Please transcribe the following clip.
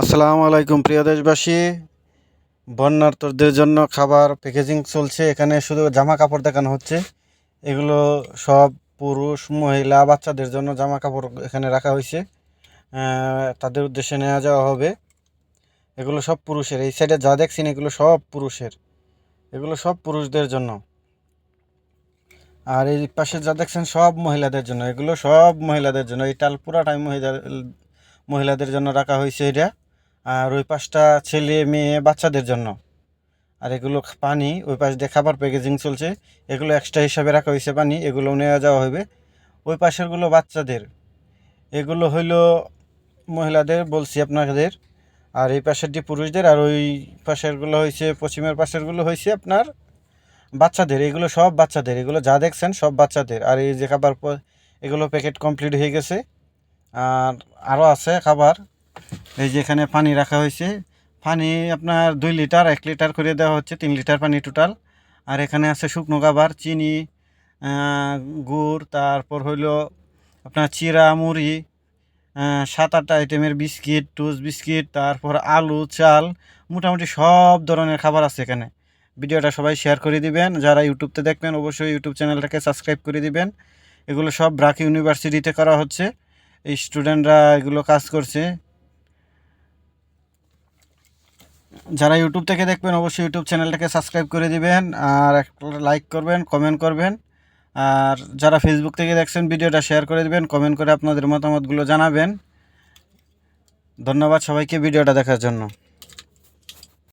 আসসালামু আলাইকুম, প্রিয় দেশবাসী। বন্যার্থদের জন্য খাবার প্যাকেজিং চলছে। এখানে শুধু জামা কাপড় দেখানো হচ্ছে। এগুলো সব পুরুষ, মহিলা, বাচ্চাদের জন্য জামা কাপড় এখানে রাখা হয়েছে। তাদের উদ্দেশ্যে নেওয়া যাওয়া হবে। এগুলো সব পুরুষের। এই সাইডে যা দেখছেন, এগুলো সব পুরুষের। এগুলো সব পুরুষদের জন্য। আর এই পাশে যা দেখছেন, সব মহিলাদের জন্য। এগুলো সব মহিলাদের জন্য। এই টাল পুরাটাই মহিলা মহিলাদের জন্য রাখা হয়েছে এটা। আর ওই পাশটা ছেলে, মেয়ে, বাচ্চাদের জন্য। আর এগুলো পানি, ওই পাশ দিয়ে খাবার প্যাকেজিং চলছে। এগুলো এক্সট্রা হিসাবে রাখা হয়েছে পানি, এগুলো নেওয়া যাওয়া হবে। ওই পাশেরগুলো বাচ্চাদের। এগুলো হইল মহিলাদের, বলছি আপনাদের। আর এই পাশের পাশেরটি পুরুষদের, আর ওই পাশেরগুলো হয়েছে পশ্চিমের পাশেরগুলো হয়েছে আপনার বাচ্চাদের। এগুলো সব বাচ্চাদের। এগুলো যা দেখছেন সব বাচ্চাদের। আর এই যে খাবার এগুলো প্যাকেট কমপ্লিট হয়ে গেছে। আর আরও আছে খাবার। এই যে এখানে পানি রাখা হয়েছে। পানি আপনার দুই লিটার, এক লিটার করে দেওয়া হচ্ছে, তিন লিটার পানি টোটাল আর এখানে আছে শুকনো খাবার, চিনি গুড়, তারপর হইল আপনার চিরা, মুড়ি সাত আটটা আইটেমের বিস্কিট টুস বিস্কিট, তারপর আলু, চাল, মোটামুটি সব ধরনের খাবার আছে এখানে। ভিডিওটা সবাই শেয়ার করে দিবেন। যারা ইউটিউবতে দেখবেন, অবশ্যই ইউটিউব চ্যানেলটাকে সাবস্ক্রাইব করে দিবেন। এগুলো সব ব্রাক ইউনিভার্সিটিতে করা হচ্ছে। এই স্টুডেন্টরা এগুলো কাজ করছে। যারা ইউটিউব থেকে দেখবেন, অবশ্যই ইউটিউব চ্যানেলটাকে সাবস্ক্রাইব করে দিবেন আর একটা লাইক করবেন কমেন্ট করবেন। আর যারা ফেসবুক থেকে দেখছেন, ভিডিওটা শেয়ার করে দিবেন কমেন্ট করে আপনাদের মতামতগুলো জানাবেন। ধন্যবাদ সবাইকে, ভিডিওটা দেখার জন্য।